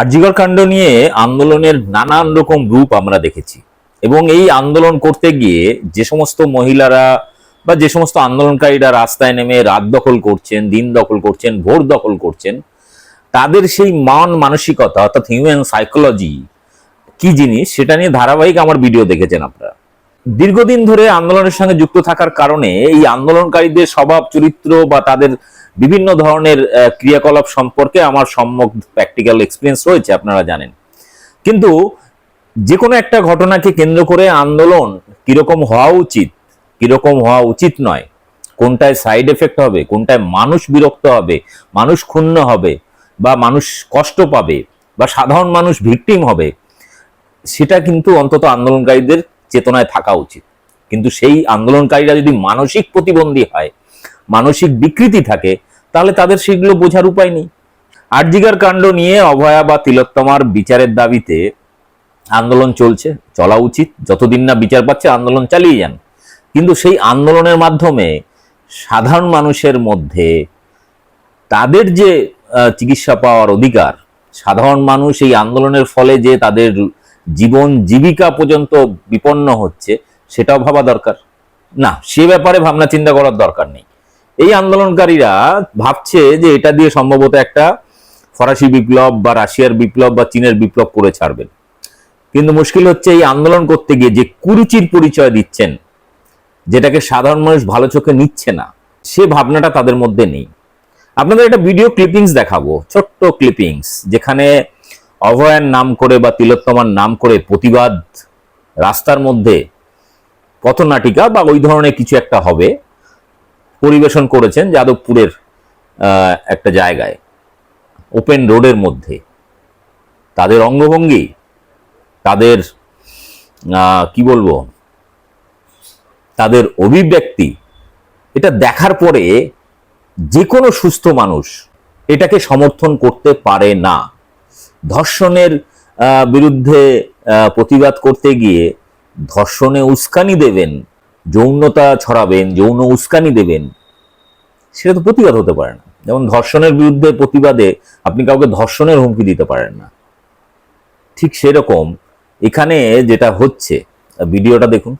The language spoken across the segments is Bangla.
আরজিগর কাণ্ড নিয়ে আন্দোলনের নানান রকম রূপ আমরা দেখেছি। এবং এই আন্দোলন করতে গিয়ে যে সমস্ত মহিলারা বা যে সমস্ত আন্দোলনকারীরা রাস্তায় নেমে রাত দখল করছেন, দিন দখল করছেন, ভোর দখল করছেন, তাদের সেই মান মানসিকতা অর্থাৎ হিউম্যান সাইকোলজি কি জিনিস সেটা নিয়ে ধারাবাহিক আমার ভিডিও দেখেছেন আপনারা। দীর্ঘদিন ধরে আন্দোলনের সঙ্গে যুক্ত থাকার কারণে এই আন্দোলনকারীদের স্বভাব, চরিত্র বা তাদের বিভিন্ন ধরনের ক্রিয়াকলাপ সম্পর্কে আমার সম্যক প্র্যাকটিক্যাল এক্সপিরিয়েন্স রয়েছে, আপনারা জানেন। কিন্তু যে কোনো একটা ঘটনাকে কেন্দ্র করে আন্দোলন কীরকম হওয়া উচিত, কীরকম হওয়া উচিত নয়। কোনটায় সাইড এফেক্ট হবে, কোনটায় মানুষ বিরক্ত হবে, মানুষ ক্ষুণ্ণ হবে, বা মানুষ কষ্ট পাবে, বা সাধারণ মানুষ ভিকটিম হবে, সেটা কিন্তু অন্তত আন্দোলনকারীদের চেতনায় থাকা উচিত। কিন্তু সেই আন্দোলনকারীরা যদি মানসিক প্রতিবন্ধী হয়, মানসিক বিকৃতি থাকে, তাহলে তাদের সেগুলো বোঝার উপায় নেই। আরজিগার কাণ্ড নিয়ে অভয়া বা তিলোত্তমার বিচারের দাবিতে আন্দোলন চলছে, চলা উচিত। যতদিন না বিচার পাচ্ছে, আন্দোলন চালিয়ে যান। কিন্তু সেই আন্দোলনের মাধ্যমে সাধারণ মানুষের মধ্যে তাদের যে চিকিৎসা পাওয়ার অধিকার, সাধারণ মানুষ এই আন্দোলনের ফলে যে তাদের জীবন জীবিকা পর্যন্ত বিপন্ন হচ্ছে, সেটাও ভাবা দরকার। না, সে ব্যাপারে ভাবনা চিন্তা করার দরকার নেই। এই আন্দোলনকারীরা ভাবছে যে এটা দিয়ে সম্ভবত একটা ফরাসি বিপ্লব বা রাশিয়ার বিপ্লব বা চীনের বিপ্লব করে ছাড়বেন। কিন্তু মুশকিল হচ্ছে এই আন্দোলন করতে গিয়ে যে কুরুচির পরিচয় দিচ্ছেন, যেটাকে সাধারণ মানুষ ভালো চোখে নিচ্ছে না, সে ভাবনাটা তাদের মধ্যে নেই। আপনাদের একটা ভিডিও ক্লিপিংস দেখাবো, ছোট্ট ক্লিপিংস যেখানে অভয়ার নাম করে বা তিলোত্তমার নাম করে প্রতিবাদ রাস্তার মধ্যে পথনাটিকা বা ওই ধরনের কিছু একটা হবে, পরিবেশন করেছেন যাদবপুরের একটা জায়গায় ওপেন রোডের মধ্যে। তাদের অঙ্গভঙ্গি, তাদের কি বলব, তাদের অভিব্যক্তি, এটা দেখার পরে যে কোনো সুস্থ মানুষ এটাকে সমর্থন করতে পারে না। ধর্ষণের বিরুদ্ধে প্রতিবাদ করতে গিয়ে ধর্ষণে উস্কানি দেবেন, যৌনতা ছড়াবেন, যৌন উস্কানি দেবেন, সেটা তো প্রতিবাদ হতে পারে না। যেমন ধর্ষণের বিরুদ্ধে প্রতিবাদে আপনি কাউকে ধর্ষণের হুমকি দিতে পারেন না। ঠিক সেরকম এখানে যেটা হচ্ছে, ভিডিওটা দেখুন।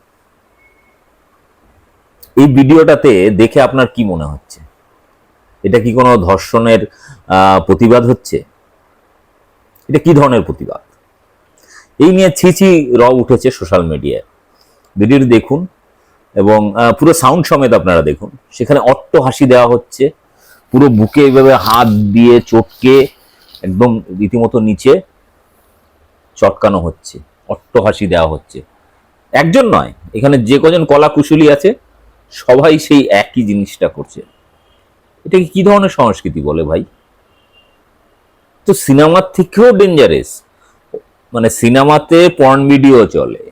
এই ভিডিওটাতে দেখে আপনার কি মনে হচ্ছে? এটা কি কোনো ধর্ষণের প্রতিবাদ হচ্ছে? এটা কি ধরনের প্রতিবাদ? এই নিয়ে ছিছি র উঠেছে সোশ্যাল মিডিয়ায়। ভিডিওটি দেখুন এবং পুরো সাউন্ড সমেত আপনারা দেখুন। সেখানে অট্ট হাসি দেওয়া হচ্ছে। পুরো বুকে এভাবে হাত দিয়ে চটকে একদম রীতিমতো নিচে চটকানো হচ্ছে। অট্ট হাসি দেওয়া হচ্ছে। একজন নয়, এখানে যে কজন কলা কুশলী আছে, সবাই সেই একই জিনিসটা করছে। এটাকে কি ধরনের সংস্কৃতি বলে ভাই? তো সিনেমার থেকেও ডেঞ্জারাস মানে সিনেমাতে পর্ন ভিডিও চলে,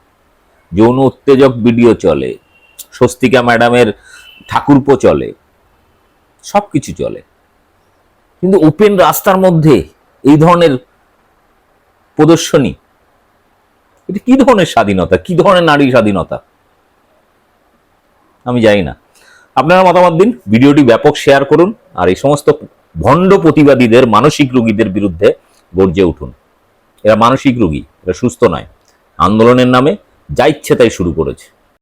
যৌন উত্তেজক ভিডিও চলে, স্বস্তিকা ম্যাডামের ঠাকুরপো চলে সব কিছু চলে। কিন্তু ওপেন রাস্তার মধ্যে এই ধরনের প্রদর্শনী, এটা কি ধরনের স্বাধীনতা? কি ধরনের নারী স্বাধীনতা? আমি জানি না। আপনারা মতামত দিন, ভিডিওটি ব্যাপক শেয়ার করুন, আর এই সমস্ত ভণ্ড প্রতিবাদীদের, মানসিক রোগীদের বিরুদ্ধে গর্জে উঠুন। এরা মানসিক রোগী, এরা সুস্থ নয়। আন্দোলনের নামে যা ইচ্ছে তাই শুরু করেছে।